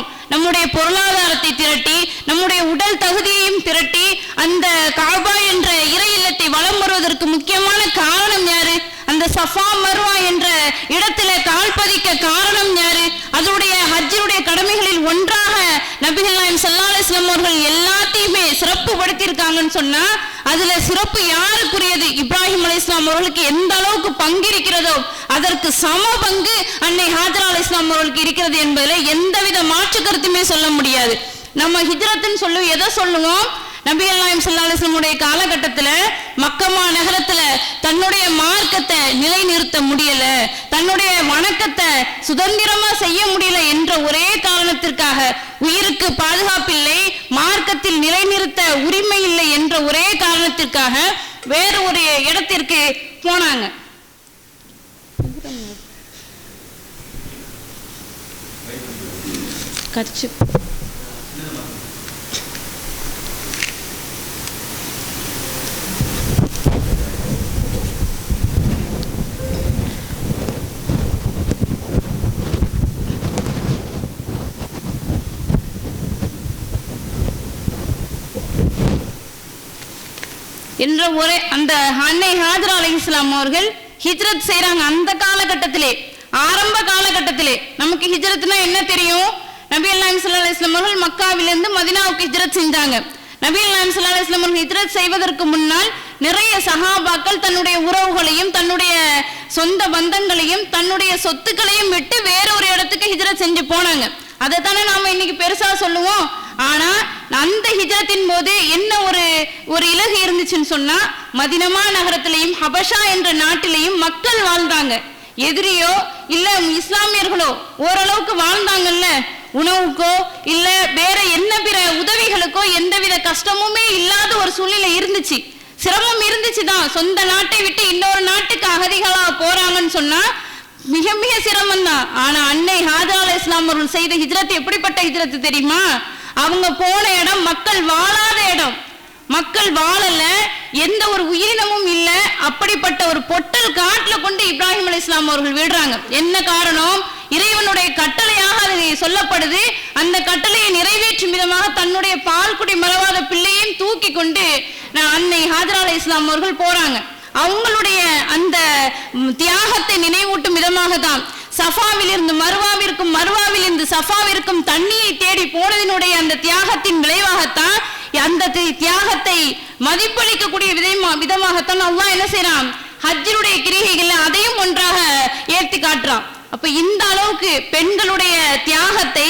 செய்கிறோம் நம்முடைய பொருளாதாரத்தை திரட்டி நம்முடைய உடல் தகுதியையும் திரட்டி அந்த காபா என்ற இறை இல்லத்தை வலம் வருவதற்கு முக்கியமான காரணம் யாரு? அந்த சஃபா மர்வா என்ற இடத்துல கால் பதிக்க காரணம் யாரு? அதனுடைய ஹஜ்ஜினுடைய கடமைகளில் ஒன்றாக நபிகள் நாயம் ஸல்லல்லாஹு அவர்கள் எல்லாத்தையுமே சிறப்பு படுத்தியிருக்காங்கன்னு சொன்னா அதுல சிறப்பு யாருக்குரியது? இப்ராஹிம் அலைஹிஸ்ஸலாம் அவர்களுக்கு எந்த அளவுக்கு பங்கு இருக்கிறதோ அதற்கு சம பங்கு அன்னை ஹாஜரா இஸ்லாம் அவர்களுக்கு இருக்கிறது என்பதில் எந்தவித மாற்று கருத்துமே சொல்ல முடியாது. நம்ம ஹிஜ்ரத்துன்னு சொல்லுவோம் எதை சொல்லுவோம்? நபிகள் நாயம் ஸல்லல்லாஹு காலகட்டத்துல மக்கமா நகரத்துல தன்னுடைய மார்க்கத்தை நிலைநிறுத்த முடியல தன்னுடைய வணக்கத்தை சுதந்திரமா செய்ய முடியல என்ற ஒரே காரணத்திற்காக உயிருக்கு பாதுகாப்பில்லை மார்க்கத்தில் நிலைநிறுத்த உரிமை இல்லை என்ற ஒரே காரணத்திற்காக வேறு ஒரு இடத்திற்கு போனாங்க. கட்சி என்ற ஒரே அந்த அன்னை ஹாஜரா அலி இஸ்லாம் அவர்கள் ஹிஜ்ரத் செய்கிறாங்க அந்த காலகட்டத்திலே ஆரம்ப காலகட்டத்திலே. நமக்கு ஹிஜ்ரத்னா என்ன தெரியும்? நபி அல்லாஹ் சல்லா அலைஹி அவர்கள் மக்காவிலிருந்து மதீனாவுக்கு ஹிஜ்ரத் செஞ்சாங்க. நபி அல்லாஹ் சல்லா அலைஹி அவர்கள் ஹிஜ்ரத் செய்வதற்கு முன்னால் நிறைய சஹாபாக்கள் தன்னுடைய உறவுகளையும் தன்னுடைய சொந்த பந்தங்களையும் தன்னுடைய சொத்துக்களையும் விட்டு வேற ஒரு இடத்துக்கு ஹிஜ்ரத் செஞ்சு போனாங்க. அதை தானே நாம இன்னைக்கு பெருசா சொல்லுவோம். ஆனா அந்த ஹிஜரத்தின் போது என்ன ஒரு ஒரு இலகு இருந்துச்சுன்னு சொன்னா மதினமா நகரத்திலையும் ஹபஷா என்ற நாட்டிலையும் மக்கள் வாழ்ந்தாங்க. எதிரியோ இல்ல இஸ்லாமியர்களோ ஓரளவுக்கு வாழ்ந்தாங்கல்ல. உணவுக்கோ இல்ல வேற என்ன பிற உதவிகளுக்கோ எந்தவித கஷ்டமுமே இல்லாத ஒரு சூழ்நிலை இருந்துச்சு. சிரமம் இருந்துச்சு தான் சொந்த நாட்டை விட்டு இன்னொரு நாட்டுக்கு அகதிகளா போறாங்கன்னு சொன்னா மிக மிக சிரமம் தான் ஆனா அன்னை ஹாஜா அலை இஸ்லாம் அவர்கள் செய்த ஹிஜ்ரத் எப்படிப்பட்ட ஹிஜ்ரத் தெரியுமா? அவங்க போன இடம் மக்கள் வாழாத இடம். மக்கள் வாழல எந்த ஒரு உயிரினமும் இல்ல. அப்படிப்பட்ட ஒரு பொட்டல் காட்டுல கொண்டு இப்ராஹிம் அலி இஸ்லாம் அவர்கள் விடுறாங்க என்ன காரணம்? இறைவனுடைய கட்டளையாக அது சொல்லப்படுது. அந்த கட்டளையை நிறைவேற்றும் விதமாக தன்னுடைய பால்குடி மலவாத பிள்ளையும் தூக்கி கொண்டு நான் அன்னை ஹாஜரா அலி இஸ்லாம் அவர்கள் போறாங்க. அவங்களுடைய அந்த தியாகத்தை நினைவூட்டும் விதமாக தான் சஃபாவில் இருந்து மருவாவிற்கும் மருவாவில் இருந்து சஃபாவிற்கும் தண்ணியை தேடி போனதினுடைய அந்த தியாகத்தின் விளைவாகத்தான் அந்த தி- தியாகத்தை மதிப்பளிக்கக்கூடிய விதமா விதமாகத்தான் அல்லாஹ் என்ன செய்யறான் ஹஜ்ஜினுடைய கிரிகைகள் அதையும் ஒன்றாக ஏற்றி காட்டுறான். அப்ப இந்த அளவுக்கு பெண்களுடைய தியாகத்தை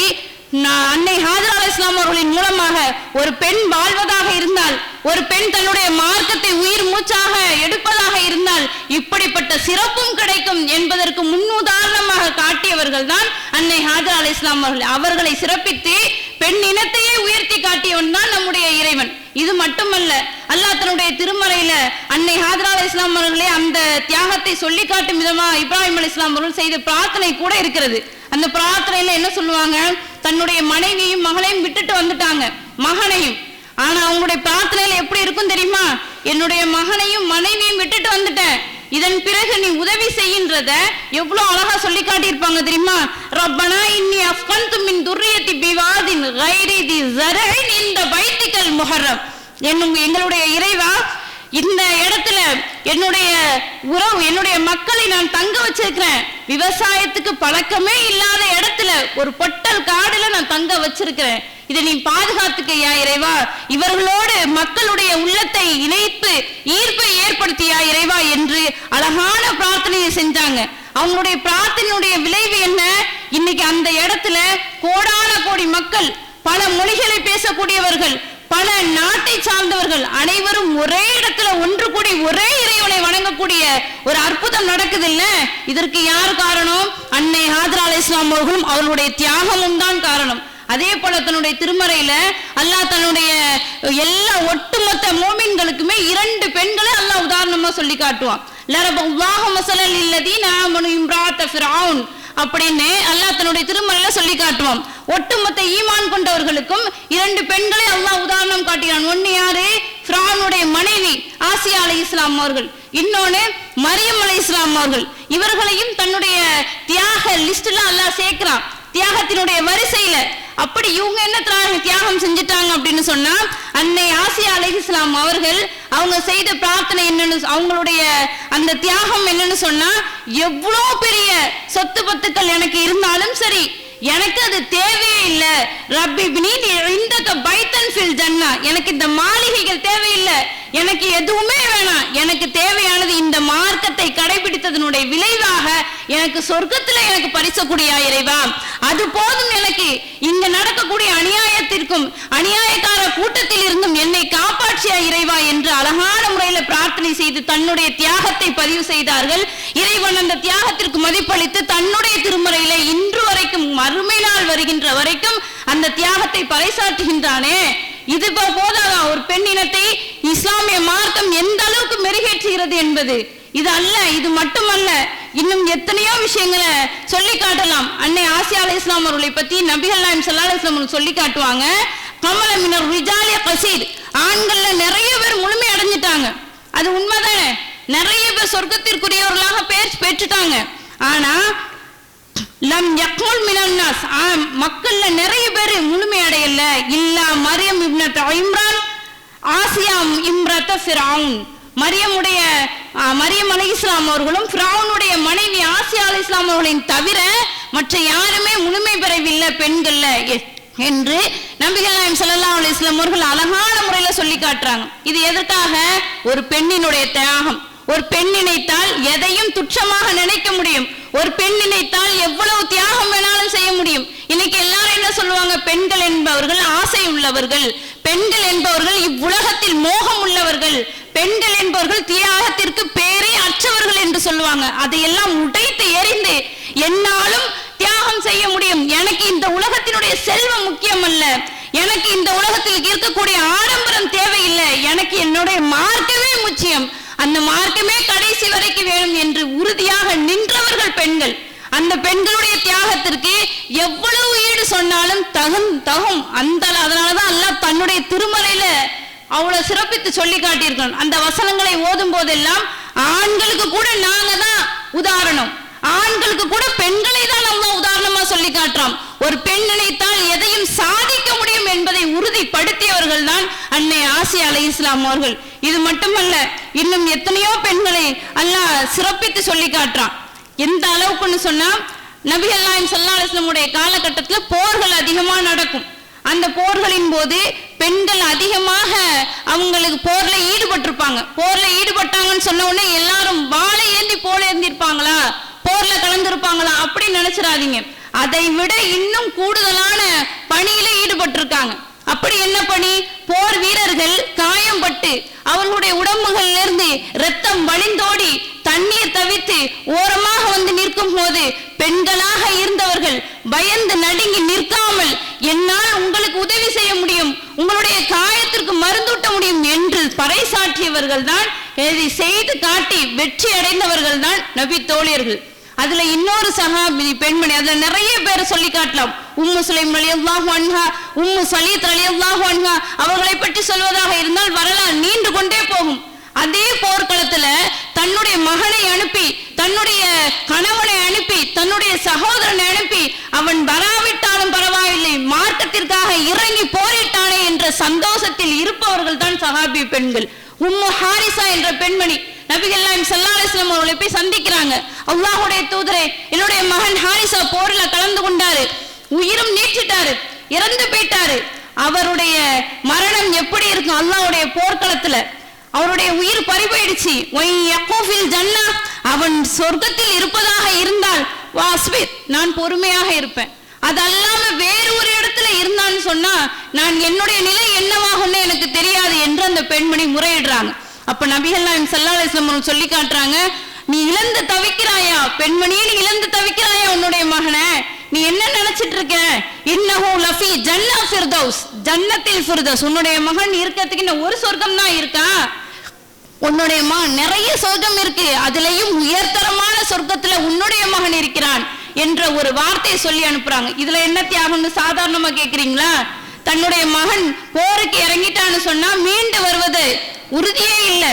அன்னை ஹாஜரா இஸ்லாம் அவர்களின் மூலமாக ஒரு பெண் வாழ்வதாக இருந்தால் ஒரு பெண் தன்னுடைய மார்க்கத்தை உயிர் மூச்சாக எடுப்பதாக இருந்தால் இப்படிப்பட்ட சிறப்பும் கிடைக்கும் என்பதற்கு முன்னுதாரணமாக காட்டியவர்கள் தான் அன்னை ஹாஜரா அலை இஸ்லாம் அவர்கள். அவர்களை சிறப்பித்து பெண் இனத்தையே உயர்த்தி காட்டியவன் தான் நம்முடைய இறைவன். இது மட்டுமல்ல அல்லாஹ் தன்னுடைய திருமறையில அன்னை ஹாஜரா அலை இஸ்லாம் அவர்களே அந்த தியாகத்தை சொல்லி காட்டும் விதமா இப்ராஹிம் அலி இஸ்லாம் அவர்கள் செய்த பிரார்த்தனை கூட இருக்கிறது. அந்த பிரார்த்தனையில என்ன சொல்லுவாங்க? தன்னுடைய மனைவியும் மகளையும் விட்டுட்டு வந்துட்டாங்க. மகனையும். ஆனா அவங்களுடைய பிரார்த்தனையில எப்படி இருக்கும் தெரியுமா? என்னுடைய மகனையும் மனைவியும் விட்டுட்டு வந்துட்டேன். இதன் பிறகு நீ உதவி செய்கின்றத எவ்வளவு அழகா சொல்லி காட்டியிருப்பாங்க தெரியுமா? ரப்பனா இன்னி அஃப்கன்து மின் துர்ரியத்தி பிவாதின் கைரி தி இந்த பைத்திகல் முஹர்ரம். என்னும் எங்களுடைய இறைவா இந்த இடத்துல என்னுடைய உறவு என்னுடைய மக்களை நான் தங்க வச்சிருக்கிறேன். விவசாயத்துக்கு பழக்கமே இல்லாத இடத்துல ஒரு பொட்டல் காடுல நான் தங்க வச்சிருக்கிறேன். இதை நீ பாதுகாத்துக்கையா இறைவா. இவர்களோடு மக்களுடைய உள்ளத்தை இணைப்பு ஈர்ப்பை ஏற்படுத்தியா இறைவா என்று அழகான பிரார்த்தனையை செஞ்சாங்க. அவங்களுடைய பிரார்த்தனையுடைய விளைவு என்ன? இன்னைக்கு அந்த இடத்துல கோடான கோடி மக்கள் பல மொழிகளை பேசக்கூடியவர்கள் பல நாட்டை சார்ந்தவர்கள் அனைவரும் ஒரே இடத்துல ஒன்று கூடி ஒரே இறைவனை வணங்கக்கூடிய ஒரு அற்புதம் நடக்குது இல்ல இதற்கு யார் காரணம்? அன்னை ஹாதரா அலி இஸ்லாம் அவர்களும் அவர்களுடைய தியாகமும் தான் காரணம். அதே போல தன்னுடைய திருமறையில அல்லாஹ் தன்னுடைய எல்லா ஒட்டுமொத்த மோமின்களுக்குமே இரண்டு பெண்களை அல்லாஹ் உதாரணமா சொல்லி காட்டுவான். அப்படின்னு அல்லாஹ் தன்னுடைய திருமறையில சொல்லி காட்டுவான். ஒட்டுமொத்த ஈமான் கொண்டவர்களுக்கும் இரண்டு பெண்களை அல்லாஹ் உதாரணம் காட்டுகிறான் ஒன்னு யாரு? பிரானுடைய மனைவி ஆசியா அலை இஸ்லாம் அவர்கள். இன்னொன்னு மரியம் அலை இஸ்லாம் அவர்கள். இவர்களையும் தன்னுடைய தியாக லிஸ்ட்ல எல்லாம் சேர்க்கிறான். தியாகத்தினுடைய வரிசையில. அப்படி இவங்க என்ன தியாகம் செஞ்சுட்டாங்க அப்படின்னு சொன்னா அன்னை ஆசியா அலை இஸ்லாம் அவர்கள் அவங்க செய்த பிரார்த்தனை என்னன்னு அவங்களுடைய அந்த தியாகம் என்னன்னு சொன்னா எவ்வளோ பெரிய சொத்து பத்துக்கள் எனக்கு இருந்தாலும் சரி எனக்கு அது தேவையே இல்லை. ரப்பி இந்த பைத்தன் ஃபில் ஜன்னா. எனக்கு இந்த மாளிகைகள் தேவையில்லை. எனக்கு எதுவுமே வேணாம். எனக்கு தேவையானது இந்த மார்க்கத்தை கடைபிடித்ததனுடைய விளைவாக எனக்கு சொர்க்கத்துல எனக்கு பரிசக்கூடிய இறைவா. அது போதும் எனக்கு. இங்க நடக்கக்கூடிய அநியாயத்திற்கும் அநியாயக்கார கூட்டத்தில் இருந்தும் என்னை காப்பாற்றிய இறைவா என்று அழகான முறையில பிரார்த்தனை செய்து தன்னுடைய தியாகத்தை பதிவு செய்தார்கள். இறைவன் அந்த தியாகத்திற்கு மதிப்பளித்து தன்னுடைய திருமறையில இன்று வரைக்கும் மறுமை நாள் வருகின்ற வரைக்கும் அந்த தியாகத்தை பறைசாற்றுகின்றானே. இது போதாதா? ஒரு பெண்ணினத்தை இஸ்லாமிய மார்க்கம் எந்த அளவுக்கு மெருகேற்றுகிறது என்பது. இது அல்ல இது மட்டுமல்ல இன்னும் எத்தனையோ விஷயங்களை சொல்லி காட்டலாம். அன்னை ஆசியா அலி இஸ்லாம் அவர்களை பத்தி நபிகள் நாயம் சல்லா அலி இஸ்லாம் சொல்லி காட்டுவாங்க. கமலமினர் ரிஜாலிய கசீர் ஆண்கள்ல நிறைய பேர் முழுமை அடைஞ்சிட்டாங்க. அது உண்மைதானே? நிறைய பேர் சொர்க்கத்திற்குரியவர்களாக பேர் பெற்றுட்டாங்க. ஆனா லம் யக்முல் மினன் மக்கள்ல நிறைய பேர் முழுமை அடையல. இல்லா மரியம் இப்னத் இம்ரான் ஆசியாம் இம்ரத்த ஃபிரவுன். மரியமுடைய மரியம் அலி இஸ்லாம் அவர்களும் ஃபிரவுனுடைய மனைவி ஆசியா அலி இஸ்லாம் அவர்களின் தவிர மற்ற யாருமே முழுமை பெறவில்லை பெண்கள்ல. என்று நபிகள் நாயம் ஸல்லல்லாஹு அலைஹி அவர்கள் அழகான முறையில சொல்லி காட்டுறாங்க. இது எதற்காக? ஒரு பெண்ணினுடைய தியாகம். ஒரு பெண் நினைத்தால் எதையும் துச்சமாக நினைக்க முடியும். ஒரு பெண் நினைத்தால் எவ்வளவு தியாகம் வேணாலும் செய்ய முடியும். இன்னைக்கு எல்லாரும் என்ன சொல்லுவாங்க? பெண்கள் என்பவர்கள் ஆசை உள்ளவர்கள். பெண்கள் என்பவர்கள் இவ்வுலகத்தில் மோகம் உள்ளவர்கள். பெண்கள் என்பவர்கள் தியாகத்திற்கு பேரே அற்றவர்கள் என்று சொல்லுவாங்க. அதையெல்லாம் உடைத்து எறிந்து என்னாலும் தியாகம் செய்ய முடியும். எனக்கு இந்த உலகத்தினுடைய செல்வம் முக்கியம் அல்ல எனக்கு இந்த உலகத்தில் இருக்கக்கூடிய ஆடம்பரம் தேவையில்லை. எனக்கு என்னுடைய மார்க்கமே முக்கியம். அந்த மார்க்கமே கடைசி வரைக்கும் வேணும் என்று உறுதியாக நின்றவர்கள் பெண்கள். அந்த பெண்களுடைய தியாகத்திற்கு எவ்வளவு ஈடு சொன்னாலும் தகும் தகும். அந்த அதனாலதான் அல்ல தன்னுடைய திருமலையில அவ்வளவு சிறப்பித்து சொல்லி காட்டியிருக்கணும் அந்த வசனங்களை ஓதும் போதெல்லாம் ஆண்களுக்கு கூட நாங்க தான் உதாரணம். ஆண்களுக்கு கூட பெண்களை தான் நம்ம சொல்லி காட்டுறான். ஒரு பெண் நினைத்தால் எதையும் சாதிக்க முடியும் என்பதை உறுதிப்படுத்தியவர்கள் தான் அன்னை ஆசியா அலை இஸ்லாம் அவர்கள். இது மட்டுமல்ல இன்னும் எத்தனையோ பெண்களை அல்லாஹ் சிறப்பித்து சொல்லி காட்டுறான். எந்த அளவுக்குன்னு சொன்னா நபிகள் நாயம் சல்லா அலிஸ்லமுடைய காலகட்டத்துல போர்கள் அதிகமா நடக்கும். அந்த போர்களின் போது பெண்கள் அதிகமாக அவங்களுக்கு போர்ல ஈடுபட்டிருப்பாங்க. போர்ல ஈடுபட்டாங்கன்னு சொன்ன உடனே எல்லாரும் வாழை ஏந்தி போல ஏந்திருப்பாங்களா? போர்ல கலந்திருப்பாங்களா? அப்படின்னு நினைச்சிடாதீங்க. அதை விட இன்னும் கூடுதலான பணியில ஈடுபட்டிருக்காங்க. அப்படி என்ன பணி? போர் வீரர்கள் காயம்பட்டு அவர்களுடைய உடம்புகள்ல இருந்து ரத்தம் வழிந்தோடி தண்ணீர் தவித்து ஓரமாக வந்து நிற்கும் போது பெண்களாக இருந்தவர்கள் பயந்து நடுங்கி நிற்காமல் என்னால் உங்களுக்கு உதவி செய்ய முடியும் உங்களுடைய காயத்திற்கு மருந்தூட்ட முடியும் என்று பறைசாற்றியவர்கள் தான் இதை செய்து காட்டி வெற்றி அடைந்தவர்கள் தான் நபி தோழியர்கள். அதுல இன்னொரு சஹாபி பெண்மணி அதுல நிறைய பேரை சொல்லி காட்டலாம். உம்மு சுலைம் ரலியல்லாஹு அன்ஹா உம்மு சலீத் ரலியல்லாஹு அன்ஹா அவர்களை பற்றி சொல்வதாக இருந்தால் வரலாறு நீண்டு கொண்டே போகும். அதே போர்க்களத்துல தன்னுடைய மகனை அனுப்பி தன்னுடைய கணவனை அனுப்பி தன்னுடைய சகோதரனை அனுப்பி அவன் வராவிட்டாலும் பரவாயில்லை மார்க்கத்திற்காக இறங்கி போரிட்டானே என்ற சந்தோஷத்தில் இருப்பவர்கள் தான் சஹாபி பெண்கள். உம்மு ஹாரிசா என்ற பெண்மணி நபிகள் நாயம் ஸல்லல்லாஹு அலைஹி அவர்களை போய் சந்திக்கிறாங்க. அல்லாஹ்வுடைய தூதரே என்னுடைய மகன் ஹாரிசா போர்ல கலந்து கொண்டாரு. உயிரும் நீச்சிட்டாரு இறந்து போயிட்டாரு. அவருடைய மரணம் எப்படி இருக்கும்? அல்லாஹ்வுடைய போர்க்களத்துல. அவருடைய உயிர் பறிபோயிடுச்சு. ஒய் யக்கூஃபில் ஜன்னா அவன் சொர்க்கத்தில் இருப்பதாக இருந்தால் வாஸ்பித் நான் பொறுமையாக இருப்பேன். அது அல்லாம வேறு ஒரு இடத்துல இருந்தான்னு சொன்னா நான் என்னுடைய நிலை என்னவாகும்னு எனக்கு தெரியாது என்று அந்த பெண்மணி முறையிடுறாங்க. அப்ப நபிகள் நாயம் ஸல்லல்லாஹு சொல்லி காட்டுறாங்க நீ இழந்து தவிக்கிறாயா? பெண்மணியே நீ இழந்து தவிக்கிறாயா உன்னுடைய மகனை? நீ என்ன நினைச்சிட்டு இருக்க? இன்னஹு லஃபி ஜன்னா ஃபிர்தௌஸ் ஜன்னத்தில் ஃபிர்தௌஸ். உன்னுடைய மகன் இருக்கிறதுக்கு இன்னும் ஒரு சொர்க்கம் தான் இருக்கா? உன்னுடைய மகன் நிறைய சொர்க்கம் இருக்கு. அதுலயும் உயர்தரமான சொர்க்கத்துல உன்னுடைய மகன் இருக்கிறான் என்ற ஒரு வார்த்தையை சொல்லி அனுப்புறாங்க. இதுல என்ன தியாகம்னு சாதாரணமா கேக்குறீங்களா? தன்னுடைய மகன் போருக்கு இறங்கிட்டான்னு சொன்னா மீண்டு வருவது உறுதியே இல்லை.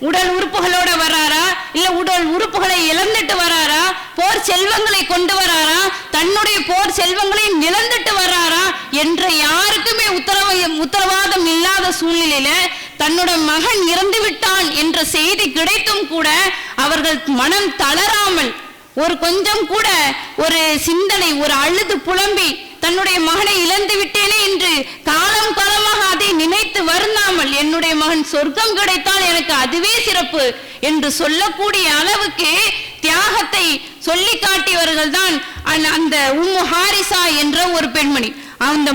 உடல் உறுப்புகளோட வராரா? இல்ல உடல் உறுப்புகளை இழந்துட்டு வராரா? போர் செல்வங்களை கொண்டு வராரா? தன்னுடைய போர் செல்வங்களையும் இழந்துட்டு வராரா? என்ற யாருக்குமே உத்தரவ உத்தரவாதம் இல்லாத சூழ்நிலையில தன்னுடைய மகன் இறந்து விட்டான் என்ற செய்தி கிடைத்தும் கூட அவர்கள் மனம் தளராமல் ஒரு கொஞ்சம் கூட ஒரு சிந்தனை ஒரு அழுது புலம்பி தன்னுடைய மகனை இழந்து விட்டேனே என்று காலம் காலமாக அதை நினைத்து வருந்தாமல் என்னுடைய மகன் சொர்க்கம் கிடைத்தால் எனக்கு அதுவே சிறப்பு என்று சொல்லக்கூடிய அளவுக்கு தியாகத்தை சொல்லி காட்டியவர்கள் தான் அந்த உம்மு ஹாரிசா என்ற ஒரு பெண்மணி. அந்த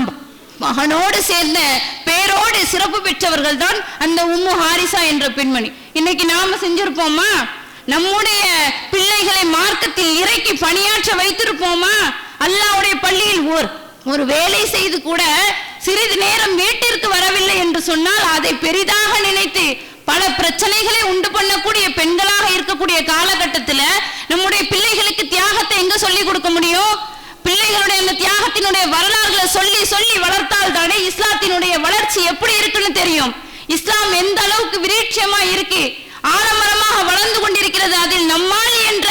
மகனோடு சேர்ந்த பேரோடு சிறப்பு பெற்றவர்கள் தான் அந்த உம்மு ஹாரிசா என்ற பெண்மணி. இன்னைக்கு நாம செஞ்சிருப்போமா? நம்முடைய பிள்ளைகளை மார்க்கத்தில் இறக்கி பணியாற்ற வைத்திருப்போமா? அல்லாவுடைய பள்ளியில் ஓர் ஒரு வேலை செய்து கூட சிறிது நேரம் வீட்டிற்கு வரவில்லை என்று சொன்னால் அதை பெரிதாக நினைத்து பல பிரச்சனைகளை உண்டு பண்ணக்கூடிய பெண்களாக இருக்கக்கூடிய காலகட்டத்தில் நம்முடைய பிள்ளைகளுக்கு தியாகத்தை எங்க சொல்லி கொடுக்க முடியும்? பிள்ளைகளுடைய அந்த தியாகத்தினுடைய வரலாறுகளை சொல்லி சொல்லி வளர்த்தால் தானே இஸ்லாத்தினுடைய வளர்ச்சி எப்படி இருக்குன்னு தெரியும்? இஸ்லாம் எந்த அளவுக்கு விரீட்சியமா இருக்கு? ஆலமரமாக வளர்ந்து கொண்டிருக்கிறது. அதில் நம்மால் என்ற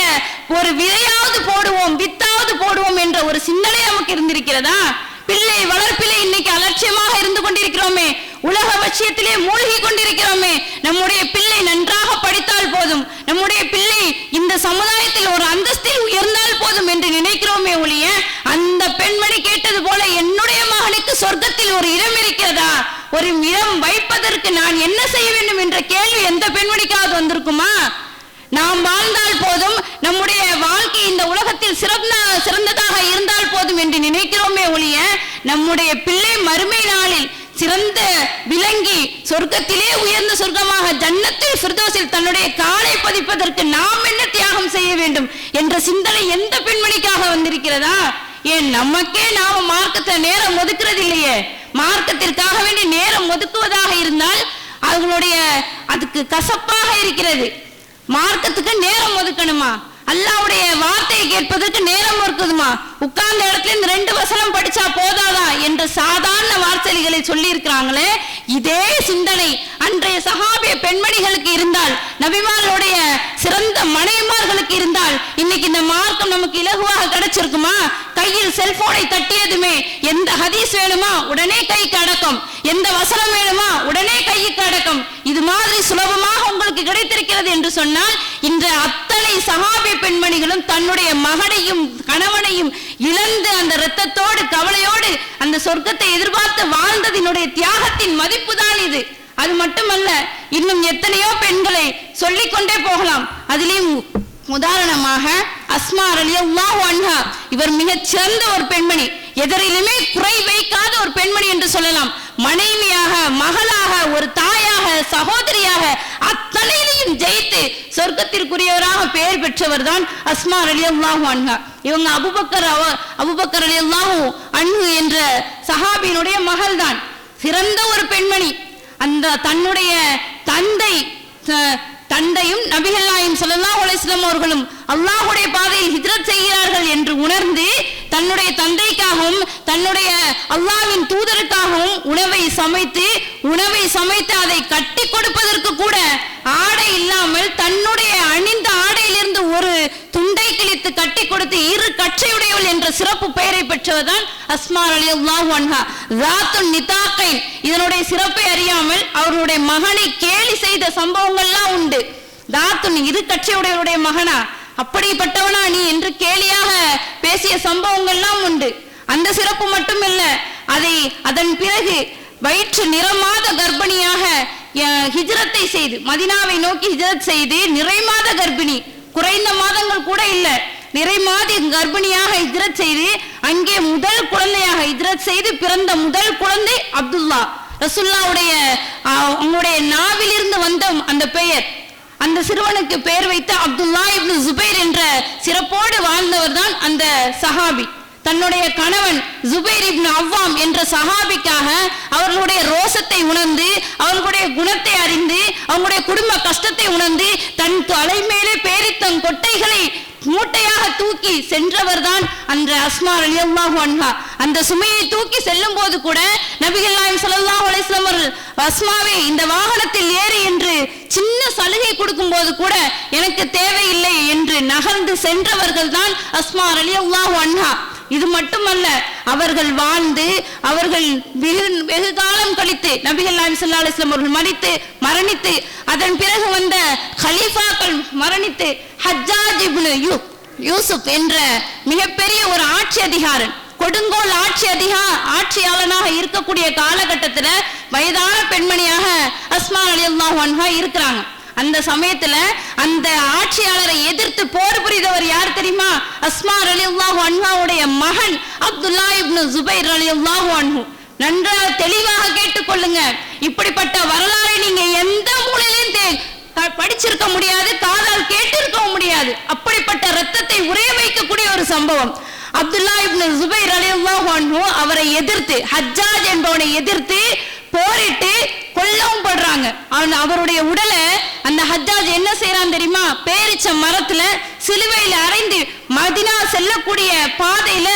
ஒரு விதையாவது போடுவோம் வித்தாவது போடுவோம் என்ற ஒரு சிந்தனை நமக்கு இருந்திருக்கிறதா? பிள்ளை வளர்ப்பிலே இன்னைக்கு அலட்சியமாக இருந்து கொண்டிருக்கிறோமே. உலக பட்சியத்திலே மூழ்கி கொண்டிருக்கிறோமே. நம்முடைய பிள்ளை நன்றாக படித்தால் போதும். நம்முடைய பிள்ளை இந்த சமுதாயத்தில் ஒரு அந்தஸ்தில் உயர்ந்தால் போதும் என்று நினைக்கிறோமே ஒழிய அந்த பெண்மணி கேட்டது போல என்னுடைய மகனுக்கு சொர்க்கத்தில் ஒரு இடம் இருக்கிறதா? ஒரு இடம் வைப்பதற்கு நான் என்ன செய்ய வேண்டும் என்ற கேள்வி எந்த பெண்மணிக்காவது வந்திருக்குமா? நாம் வாழ்ந்தால் போதும். நம்முடைய வாழ்க்கை இந்த உலகத்தில் சிறந்த சிறந்ததாக இருந்தால் போதும் என்று நினைக்கிறோமே ஒழிய நம்முடைய பிள்ளை மறுமை நாளில் சிறந்த விளங்கி சொர்க்கத்திலே உயர்ந்த சொர்க்கமாக ஜன்னத்தில் ஃபிர்தோஸில் தன்னுடைய காலை பதிப்பதற்கு நாம் என்ன தியாகம் செய்ய வேண்டும் என்ற சிந்தனை எந்த பெண்மணிக்காக வந்திருக்கிறதா? ஏன் நமக்கே நாம மார்க்கத்தை நேரம் ஒதுக்கிறது இல்லையே. மார்க்கத்திற்காக வேண்டி நேரம் ஒதுக்குவதாக இருந்தால் அவர்களுடைய அதுக்கு கசப்பாக இருக்கிறது. மார்க்கத்துக்கு நேரம் ஒதுக்கணுமா? அல்லாவுடைய வார்த்தையை கேட்பதற்கு நேரம் இருக்குதுமா உட்கார்ந்த இடத்துல இந்த ரெண்டு வசனம் படிச்சா போதாதா என்று சாதாரண வார்த்தைகளை சொல்லி இருக்கிறாங்களே இதே சிந்தனை. அன்றைய சகாபிய பெண்மணிகளுக்கு இருந்தால் நபிமார்களுடைய சிறந்த மனைவிமார்களுக்கு இருந்தால் இன்னைக்கு இந்த மார்க்கம் நமக்கு இலகுவாக கிடைச்சிருக்குமா? கையில் செல்போனை தட்டியதுமே எந்த ஹதீஸ் வேணுமா? உடனே கைக்கு அடக்கம். எந்த வசனம் வேணுமா? உடனே கைக்கு அடக்கம். இது மாதிரி சுலபமாக உங்களுக்கு கிடைத்திருக்கிறது என்று சொன்னால் இன்று அத்தனை சகாபி பெண்மணிகளும் தன்னுடைய மகனையும் கணவனையும் இழந்து அந்த இரத்தத்தோடு கவலையோடு அந்த சொர்க்கத்தை எதிர்பார்த்து வாழ்ந்ததினுடைய தியாகத்தின் மதிப்பு தான் இது. அது மட்டுமல்ல இன்னும் எத்தனையோ பெண்களை சொல்லிக்கொண்டே போகலாம். அதிலேயும் உதாரணமாக அஸ்மா ரலியல்லாஹு அன்ஹா இவர் மிகச் சிறந்த ஒரு பெண்மணி. எதரிலுமே குறை வைக்காத ஒரு பெண்மணி என்று சொல்லலாம். மனைவியாக மகளாக ஒரு தாயாக சகோதரியாக அத்தனையிலையும் ஜெயித்து சொர்க்கத்திற்குரியவராக பெயர் பெற்றவர் தான் அஸ்மா ரலியல்லாஹு அன்ஹா. இவங்க அபுபக்கர் அவ- அபுபக்கர் ரலியல்லாஹு அன்ஹு என்ற சஹாபியினுடைய மகள் தான் சிறந்த ஒரு பெண்மணி. அந்த தன்னுடைய தந்தை தந்தையும் நபிகள் நாயும் ஸல்லல்லாஹு அவர்களும் அல்லாஹுடைய பாதையில் ஹிஜ்ரத் செய்கிறார்கள் என்று உணர்ந்து தன்னுடைய தந்தைக்காகவும் தன்னுடைய அல்லாவின் தூதருக்காகவும் உணவை சமைத்து உணவை சமைத்து அதை கட்டி கொடுப்பதற்கு கூட ஆடை இல்லாமல் தன்னுடைய அணிந்த ஆடையிலிருந்து ஒரு துண்டை கிழித்து கட்டி கொடுத்து பச்சையுடையவள் என்ற சிறப்பு பெயரை பெற்றவர்தான் அஸ்மா அலி அன்ஹா. இதனுடைய சிறப்பை அறியாமல் அவருடைய மகனை கேலி செய்த சம்பவங்கள்லாம் உண்டு. தாத்துன் இரு கட்சியுடையவருடைய மகனா? அப்படிப்பட்டவனா நீ என்று கேலியாக பேசிய சம்பவங்கள்லாம் உண்டு. அந்த சிறப்பு மட்டும் இல்ல அதை அதன் பிறகு வயிற்று நிறமாத கர்ப்பிணியாக ஹிஜரத்தை செய்து மதினாவை நோக்கி ஹிஜரத் செய்து நிறைமாத கர்ப்பிணி. குறைந்த மாதங்கள் கூட இல்ல. நிறைமாதி கர்ப்பிணியாக இஜரத் செய்து அங்கே முதல் குழந்தையாக இஜரத் செய்து பிறந்த முதல் குழந்தை அப்துல்லா. ரசுல்லாவுடைய அஹ், அவங்களுடைய நாவிலிருந்து வந்த அந்த பெயர். அந்த சிறுவனுக்கு பெயர் வைத்த அப்துல்லா இப்னு ஜுபைர் என்ற சிறப்போடு வாழ்ந்தவர் தான் அந்த சஹாபி. தன்னுடைய கணவன் ஜுபைர் இப்னு அவ்வாம் என்ற சஹாபிக்காக அவர்களுடைய ரோசத்தை உணர்ந்து அவர்களுடைய குணத்தை அறிந்து அவங்களுடைய குடும்ப கஷ்டத்தை உணர்ந்து தன் தலை மேலே கொட்டைகளை மூட்டையாக தூக்கி சென்றவர் தான் அந்த அஸ்மா ரலியல்லாஹு அன்ஹா. அந்த சுமையை தூக்கி செல்லும் போது கூட நபிகள் நாயம் ஸல்லல்லாஹு அலிஸ்லாம் அவர்கள் அஸ்மாவே இந்த வாகனத்தில் ஏறு என்று சின்ன சலுகை கொடுக்கும் போது கூட எனக்கு தேவையில்லை என்று நகர்ந்து சென்றவர்கள் தான் அஸ்மா ரலியல்லாஹு அன்ஹா. இது மட்டுமல்ல அவர்கள் வாழ்ந்து அவர்கள் வெகு வெகு காலம் கழித்து நபிகள் நாயம் சல்லா அலிஸ்லாம் அவர்கள் மறித்து மரணித்து அதன் பிறகு வந்த ஹலீஃபாக்கள் மரணித்து ஹஜ்ஜாஜ் இப்னு யூ யூசுப் என்ற மிகப்பெரிய ஒரு ஆட்சி அதிகாரன் கொடுங்கோல் ஆட்சி அதிகா ஆட்சியாளனாக இருக்கக்கூடிய காலகட்டத்துல வயதான பெண்மணியாக அஸ்மா அலி அல்லாஹ் இருக்கிறாங்க. அந்த சமயத்துல அந்த ஆட்சியாளரை எதிர்த்து போர் புரிந்தவர் யார் தெரியுமா? அஸ்மா ரலியல்லாஹு அன்ஹாவுடைய மகன் அப்துல்லா இப்னு ஜுபைர் ரலியல்லாஹு அன்ஹு. நன்றாக தெளிவாக கேட்டுக்கொள்ளுங்க. இப்படிப்பட்ட வரலாறை நீங்க எந்த மூலையிலும் படிச்சிருக்க முடியாது காதால் கேட்டிருக்க முடியாது. அப்படிப்பட்ட ரத்தத்தை உரைய வைக்கக்கூடிய ஒரு சம்பவம். அப்துல்லா இப்னு ஜுபைர் ரலியல்லாஹு அன்ஹு அவரை எதிர்த்து ஹஜ்ஜாஜ் என்பவனை எதிர்த்து போரிட்டு கொல்லவும் படுறாங்க. அவன் அவருடைய உடலை அந்த ஹஜ்ஜாஜ் என்ன செய்யறான் தெரியுமா? பேரிச்ச மரத்துல சிலுவையில அரைந்து மதினா செல்லக்கூடிய பாதையில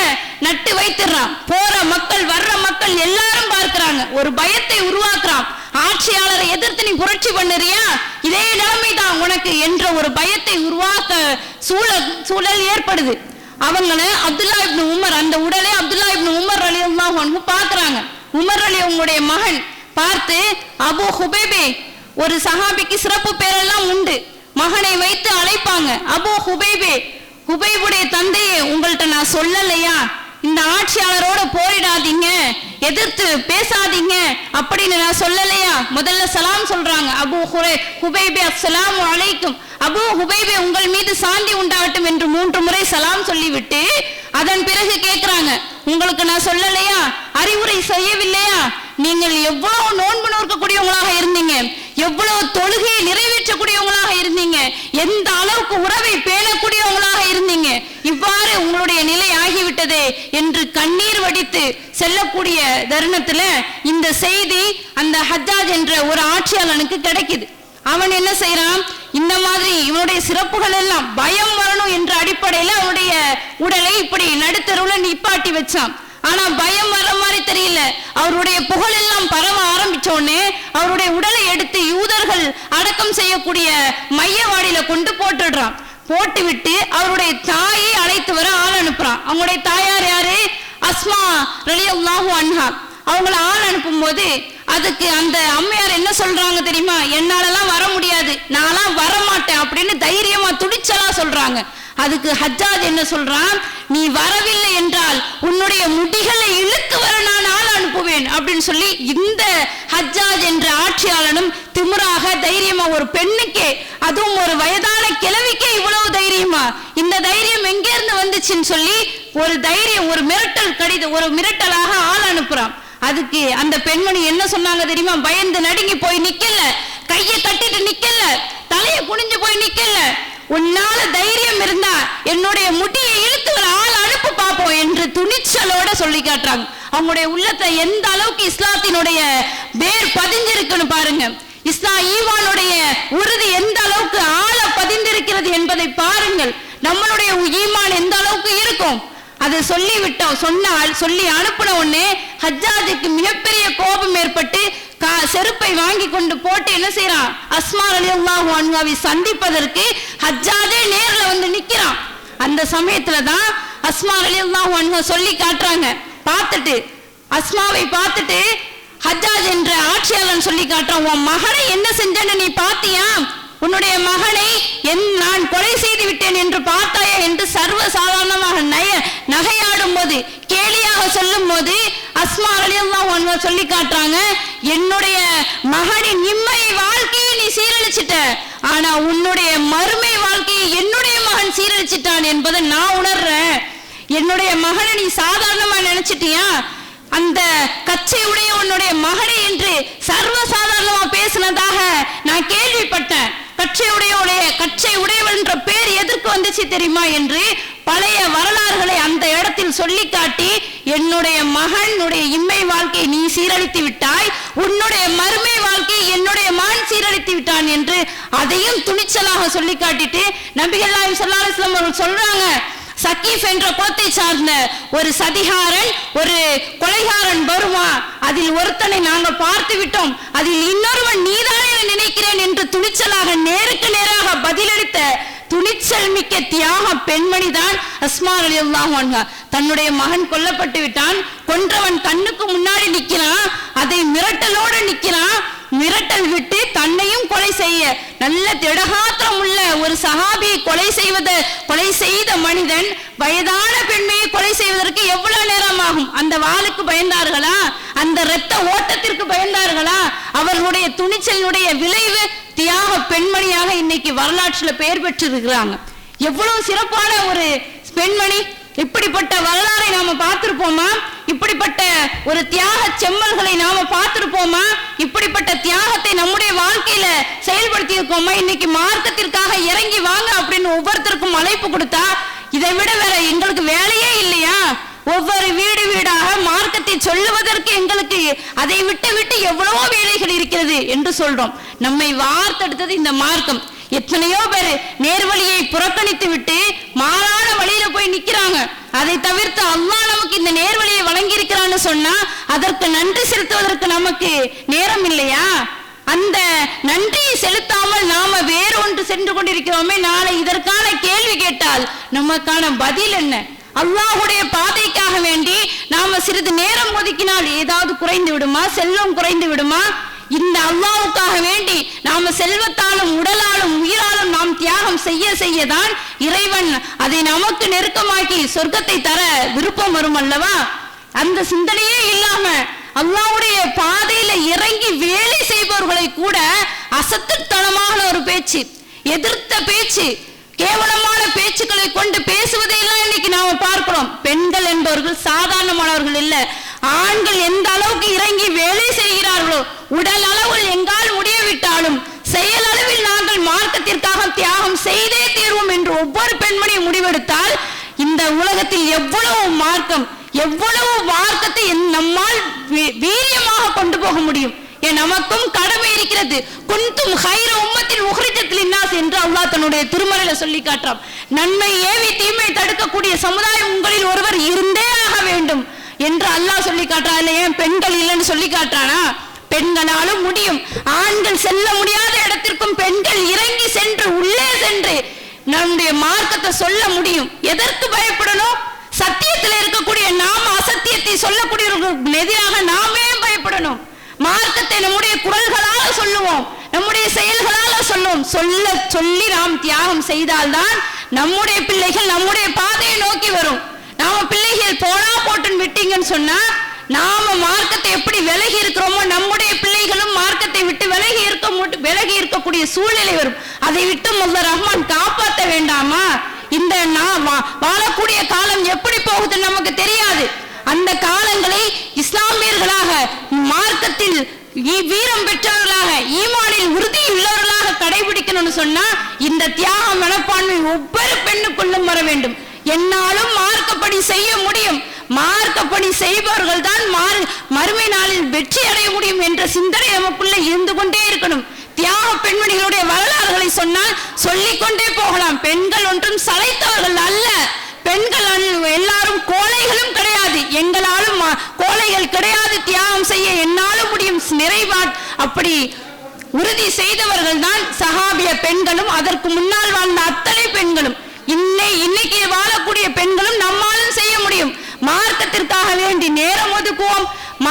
நட்டு வைத்துறான் போற மக்கள் வர்ற மக்கள் எல்லாரும் பார்க்கிறாங்க. ஒரு பயத்தை உருவாக்குறான். ஆட்சியாளரை எதிர்த்து நீ புரட்சி பண்ணுறியா? இதே நிலைமை தான் உனக்கு என்ற ஒரு பயத்தை உருவாக்க சூழல் சூழல் ஏற்படுது. அவங்கள அப்துல்லா இப்னு உமர் அந்த உடலை அப்துல்லா இப்னு உமர் அலி அல்லாஹ் பாக்குறாங்க உமர் அலி உங்களுடைய மகன் பார்த்து அபு ஹுபேபே ஒரு சஹாபிக்கு சிறப்பு பேரெல்லாம் உண்டு. மகனை வைத்து அழைப்பாங்க. அபு ஹுபைபே ஹுபைபுடைய தந்தையே உங்கள்கிட்ட நான் சொல்லலையா? இந்த ஆட்சியாளரோட போரிடாதீங்க எதிர்த்து பேசாதீங்க அப்படின்னு நான் சொல்லலையா? முதல்ல சலாம் சொல்றாங்க அபு ஹுரே ஹுபைபே அஸ்லாம் அலைக்கும். அபு ஹுபைபே உங்கள் மீது சாந்தி உண்டாகட்டும் என்று மூன்று முறை சலாம் சொல்லிவிட்டு அதன் பிறகு கேக்குறாங்க உங்களுக்கு நான் சொல்லலையா? அறிவுரை செய்யவில்லையா? நீங்கள் எவ்வளவு நோன்பு நோக்கக்கூடியவங்களாக இருந்தீங்க? எவ்வளவு தொழுகையை நிறைவேற்றக்கூடியவங்களாக இருந்தீங்க? எந்த அளவுக்கு உறவை பேணக்கூடியவங்களாக இருந்தீங்க? இவ்வாறு உங்களுடைய நிலை ஆகிவிட்டதே என்று கண்ணீர் வடித்து செல்லக்கூடிய தருணத்துல இந்த செய்தி அந்த ஹஜாஜ் என்ற ஒரு ஆட்சியாளனுக்கு கிடைக்குது. அவன் என்ன செய்யறான் இந்த மாதிரி இவனுடைய சிறப்புகள் எல்லாம் பயம் வரணும் என்ற அடிப்படையில அவனுடைய உடலை இப்படி நடுத்தருவுல நிப்பாட்டி வச்சான். ஆனா பயம் வர்ற மாதிரி தெரியல. அவருடைய புகழ் எல்லாம் பரவ ஆரம்பிச்ச உடனே அவருடைய உடலை எடுத்து யூதர்கள் அடக்கம் செய்யக்கூடிய மையவாடியில கொண்டு போட்டுடுறான். போட்டு விட்டு அவருடைய தாயை அழைத்து வர ஆள் அனுப்புறான். அவங்களுடைய தாயார் யாரு? அஸ்மா ரலியல்லாஹு அன்ஹா. அவங்கள ஆள் அனுப்பும் போது அதுக்கு அந்த அம்மையார் என்ன சொல்றாங்க தெரியுமா? என்னாலலாம் வர முடியாது. நான்லாம் வர மாட்டேன் அப்படின்னு தைரியமா துடிச்சலா சொல்றாங்க. அதுக்கு ஹஜ்ஜாஜ் என்ன சொல்றான்? நீ வரவில்லை என்றால் உன்னுடைய முடிகளை இழுத்து வர நான் ஆள் அனுப்புவேன் அப்படின்னு சொல்லி இந்த ஹஜ்ஜாஜ் என்ற ஆட்சியாளனும் திமுறாக தைரியமா ஒரு பெண்ணுக்கே அதுவும் ஒரு வயதான கிழவிக்கே இவ்வளவு தைரியமா? இந்த தைரியம் எங்கே இருந்து வந்துச்சுன்னு சொல்லி ஒரு தைரியம் ஒரு மிரட்டல் கடிதம் ஒரு மிரட்டலாக ஆள் அனுப்புறான். அதுக்கு அந்த பெண்மணி என்ன சொன்னாங்க தெரியுமா? பயந்து நடுங்கி போய் நிக்கல. கையை கட்டிட்டு நிக்கல. தலையை குனிஞ்சு போய் நிக்கல. உன்னால தைரியம் இருந்தா என்னுடைய முடியை இழுத்து ஒரு ஆள் அனுப்பு பார்ப்போம் என்று துணிச்சலோட சொல்லி காட்டுறாங்க. அவங்களுடைய உள்ளத்தை எந்த அளவுக்கு இஸ்லாத்தினுடைய வேர் பதிஞ்சிருக்குன்னு பாருங்க. இஸ்லாம் ஈவானுடைய உறுதி எந்த அளவுக்கு ஆழ பதிந்திருக்கிறது என்பதை பாருங்கள். நம்மளுடைய ஈமான் எந்த அளவுக்கு இருக்கும்? அதை சொல்லி விட்டோம் சொன்னால் சொல்லி அனுப்பின உடனே ஹஜ்ஜாஜுக்கு மிகப்பெரிய கோபம் ஏற்பட்டு கா- செருப்பை வாங்கி கொண்டு போட்டு என்ன செய்யறான் அஸ்மா அலியல்லாஹு அன்ஹாவை சந்திப்பதற்கு ஹஜ்ஜாதே நேர்ல வந்து நிக்கிறான். அந்த சமயத்துல தான் அஸ்மா அலியல்லாஹு அன்ஹா சொல்லி காட்டுறாங்க. பார்த்துட்டு அஸ்மாவை பார்த்துட்டு ஹஜ்ஜாஜ் என்ற ஆட்சியாளன் சொல்லி காட்டுறான் உன் மகனை என்ன செஞ்சேன்னு நீ பாத்தியா உன்னுடைய மகனை என் நான் கொலை செய்து விட்டேன் என்று பார்த்தாயா என்று சர்வ சாதாரணமாக நய நகையாடும் போது கேலியாக சொல்லும் போது அஸ்மா அலியல்லாஹு சொல்லி காட்டுறாங்க என்னுடைய மகனின் இம்மை வாழ்க்கையை நீ சீரழிச்சிட்ட. ஆனா உன்னுடைய மறுமை வாழ்க்கையை என்னுடைய மகன் சீரழிச்சிட்டான் என்பதை நான் உணர்றேன். என்னுடைய மகனை நீ சாதாரணமா நினைச்சிட்டியா? அந்த கச்சை உடைய உன்னுடைய மகனை என்று சர்வ சாதாரணமா பேசினதாக நான் கேள்விப்பட்டேன். கற்றை உடையோடைய கற்றை உடையவள் என்ற பேர் எதற்கு வந்துச்சு தெரியுமா என்று பழைய வரலாறுகளை அந்த இடத்தில் சொல்லி காட்டி என்னுடைய மகனுடைய இம்மை வாழ்க்கையை நீ சீரழித்து விட்டாய் உன்னுடைய மறுமை வாழ்க்கையை என்னுடைய மகன் சீரழித்து விட்டான் என்று அதையும் துணிச்சலாக சொல்லி காட்டிட்டு நபிகள் நாயம் அவர்கள் சொல்றாங்க. சக்கீஃப் என்ற குலத்தை சார்ந்த ஒரு சதிகாரன் ஒரு கொலைகாரன் வருவான் அதில் ஒருத்தனை நாங்கள் பார்த்து விட்டோம் அதில் இன்னொருவன் நீதானே நினைக்கிறேன் என்று துணிச்சலாக நேருக்கு நேராக பதிலளித்த துணிச்சல் மிக்க தியாக பெண்மணி தான் அஸ்மா ரலியல்லாஹு தன்னுடைய மகன் கொல்லப்பட்டு விட்டான். கொன்றவன் கண்ணுக்கு முன்னாடி நிக்கிறான் அதை மிரட்டலோடு நிக்கிறான் மிரட்டல் விட்டு தன்னையும் கொலை செய்ய. நல்ல திடகாத்திரம் உள்ள ஒரு சஹாபியை கொலை செய்வத கொலை செய்த மனிதன் வயதான பெண்மையை கொலை செய்வதற்கு எவ்வளவு நேரம் ஆகும் அந்த வாளுக்கு பயந்தார்களா? அந்த இரத்த ஓட்டத்திற்கு பயந்தார்களா? அவர்களுடைய துணிச்சலினுடைய விளைவு தியாக பெண்மணியாக இன்னைக்கு வரலாற்றுல பெயர் பெற்றிருக்கிறாங்க. எவ்வளவு சிறப்பான ஒரு பெண்மணி இப்படிப்பட்ட வரலாறை நாம பார்த்திருப்போமா? இப்படிப்பட்ட ஒரு தியாக செம்மல்களை நாம பார்த்திருப்போமா? இப்படிப்பட்ட தியாகத்தை நம்முடைய வாழ்க்கையில செயல்படுத்தி இருக்கோமா இன்னைக்கு மார்க்கத்திற்காக இறங்கி வாங்க அப்படின்னு ஒவ்வொருத்தருக்கும் அழைப்பு கொடுத்தா இதை விட வேற எங்களுக்கு வேலையே இல்லையா? ஒவ்வொரு வீடு வீடாக மார்க்கத்தை சொல்லுவதற்கு எங்களுக்கு அதை விட்டு விட்டு எவ்வளவோ வேலைகள் இருக்கிறது என்று சொல்றோம். நம்மை வார்த்தெடுத்தது இந்த மார்க்கம். எத்தனையோ பேர் நேர்வழியை புறக்கணித்து விட்டு மாறான வழியில போய் நிக்கிறாங்க. அதை தவிர்த்து அல்லா நமக்கு இந்த நேர்வழியை வழங்கி இருக்கிறான்னு சொன்னா அதற்கு நன்றி செலுத்துவதற்கு நமக்கு நேரம் இல்லையா? அந்த நன்றியை செலுத்தாமல் நாம வேறு ஒன்று சென்று கொண்டிருக்கிறோமே நாளை இதற்கான கேள்வி கேட்டால் நமக்கான பதில் என்ன? அல்லாஹுடைய பாதைக்காக வேண்டி நாம சிறிது நேரம் ஒதுக்கினால் ஏதாவது குறைந்து விடுமா? செல்வம் குறைந்து விடுமா? இந்த அல்லாவுக்காக வேண்டி நாம செல்வத்தாலும் உடலாலும் உயிராலும் நாம் தியாகம் செய்ய செய்யதான் இறைவன் அதை நமக்கு நெருக்கமாக்கி சொர்க்கத்தை தர விருப்பம் வரும் அல்லவா? அந்த சிந்தனையே இல்லாம அல்லாவுடைய பாதையில இறங்கி வேலை செய்பவர்களை கூட அசத்துத்தனமான ஒரு பேச்சு எதிர்த்த பேச்சு கேவலமான பேச்சுக்களை கொண்டு பேசுவதையெல்லாம் இன்னைக்கு நாம பார்க்கிறோம். பெண்கள் என்பவர்கள் சாதாரணமானவர்கள் இல்ல. ஆண்கள் எந்த அளவுக்கு இறங்கி வேலை செய்கிறார்களோ உடல் அளவில் எங்கால் முடியவிட்டாலும் செயல் அளவில் நாங்கள் மார்க்கத்திற்காக தியாகம் செய்தே தீர்வோம் என்று ஒவ்வொரு பெண்மணியும் முடிவெடுத்தால் இந்த உலகத்தில் எவ்வளவு மார்க்கம் எவ்வளவு மார்க்கத்தை என் நம்மால் வீ- வீரியமாக கொண்டு போக முடியும்? ஏன் நமக்கும் கடமை இருக்கிறது. குந்தும் ஹைர உம்மத்தின் உகரிஜத்தில் இன்னாஸ் என்று அல்லாஹ் தன்னுடைய திருமறையில சொல்லி காட்டுறான். நன்மை ஏவி தீமை தடுக்கக்கூடிய சமுதாயம் உங்களில் ஒருவர் இருந்தே ஆக வேண்டும். என்று அல்லாஹ் சொல்லி காட்டுறான். ஏன் பெண்கள் இல்லைன்னு சொல்லி காட்டுறானா? பெண்களாலும் முடியும். ஆண்கள் செல்ல முடியாத இடத்திற்கும் பெண்கள் இறங்கி சென்று உள்ளே சென்று நம்முடைய மார்க்கத்தை சொல்ல முடியும். எதற்கு பயப்படணும்? சத்தியத்தில் இருக்கக்கூடிய நாம் அசத்தியத்தை சொல்லக்கூடியவர்களுக்கு எதிராக நாமே பயப்படணும்? மார்க்கத்தை நம்முடைய குரல்களால சொல்லுவோம். நம்முடைய செயல்களால சொல்லுவோம். சொல்ல சொல்லி நாம் தியாகம் செய்தால்தான் நம்முடைய பிள்ளைகள் நம்முடைய பாதையை நோக்கி வரும். நாம பிள்ளைகள் போனா போட்டுன்னு விட்டீங்கன்னு சொன்னா நாம மார்க்கத்தை எப்படி விலகி இருக்கிறோமோ நம்முடைய பிள்ளைகளும் மார்க்கத்தை விட்டு விலகி இருக்க முட்டு- விலகி இருக்கக்கூடிய சூழ்நிலை வரும். அதை விட்டு முல்ல ரஹ்மான் காப்பாற்ற வேண்டாமா? இந்த நான் வாழக்கூடிய காலம் எப்படி போகுதுன்னு நமக்கு தெரியாது. அந்த காலங்களை இஸ்லாமியர்களாக மார்க்கத்தில் வீரம் பெற்றவர்களாக ஈமானில் உறுதி உள்ளவர்களாக கடைபிடிக்கணும்னு சொன்னா இந்த தியாக மனப்பான்மை ஒவ்வொரு பெண்ணுக்குள்ளும் வர வேண்டும். என்னாலும் மார்க்கப்படி செய்ய முடியும். மார்க்கப்படி செய்பவர்கள் தான் மறுமை நாளில் வெற்றி அடைய முடியும் என்ற சிந்தனை நமக்குள்ள இருந்து கொண்டே இருக்கணும். தியாக பெண்மணிகளுடைய வரலாறுகளை சொன்னால் சொல்லிக்கொண்டே போகலாம். பெண்கள் ஒன்றும் சளைத்தவர்கள் அல்ல. பெண்கள் எல்லாரும் கோழைகளும் கிடையாது. எங்களாலும் மா- கோழைகள் கிடையாது. தியாகம் செய்ய என்னாலும் முடியும். நிறைவாட் அப்படி உறுதி செய்தவர்கள் தான் சகாபிய பெண்களும் அதற்கு முன்னால் வாழ்ந்த அத்தனை பெண்களும். இன்னை இன்னைக்கு வாழக்கூடிய பெண்களும் நம்மாலும் செய்ய முடியும். மார்க்கத்திற்காக வேண்டி நேரம் ஒதுக்குவோம்.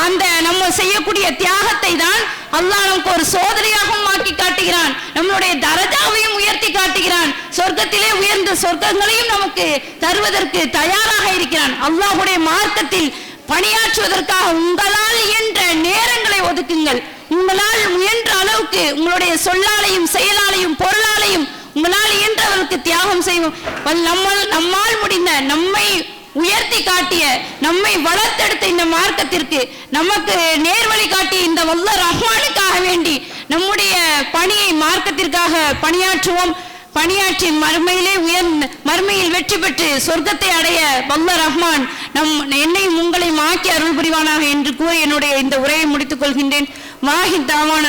அந்த நம்ம செய்யக்கூடிய தியாகத்தை தான் அல்லாஹ் நமக்கு ஒரு சோதனையாகவும் ஆக்கி காட்டுகிறான். நம்மளுடைய தரஜாவையும் உயர்த்தி காட்டுகிறான். சொர்க்கத்திலே உயர்ந்த சொர்க்கங்களையும் நமக்கு தருவதற்கு தயாராக இருக்கிறான். அல்லாஹுடைய மார்க்கத்தில் பணியாற்றுவதற்காக உங்களால் இயன்ற நேரங்களை ஒதுக்குங்கள். உங்களால் முயன்ற அளவுக்கு உங்களுடைய சொல்லாலையும் செயலாலையும் பொருளாலையும் உங்களால் இயன்றவர்களுக்கு தியாகம் செய்வோம். நம்மால் நம்மால் முடிந்த நம்மை உயர்த்தி காட்டிய நம்மை வளர்த்தெடுத்த இந்த மார்க்கத்திற்கு நமக்கு நேர்வழி காட்டிய இந்த வல்ல ரஹ்மானுக்காக வேண்டி நம்முடைய பணியை மார்க்கத்திற்காக பணியாற்றுவோம். பணியாற்றி மறுமையிலே உயர் மறுமையில் வெற்றி பெற்று சொர்க்கத்தை அடைய வல்ல ரஹ்மான் நம் என்னையும் உங்களையும் ஆக்கி அருள் புரிவானாக என்று கூறி என்னுடைய இந்த உரையை முடித்துக் கொள்கின்றேன். வாஹி தாவான்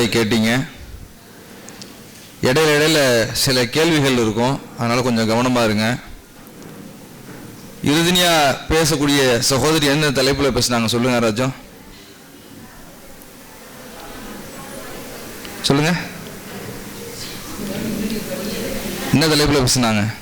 முதல்வரை கேட்டீங்க. இடையில இடையில சில கேள்விகள் இருக்கும். அதனால கொஞ்சம் கவனமா இருங்க. இறுதியா பேசக்கூடிய சகோதரி என்ன தலைப்புல பேசுனாங்க சொல்லுங்க ராஜம் சொல்லுங்க. என்ன தலைப்புல பேசுனாங்க?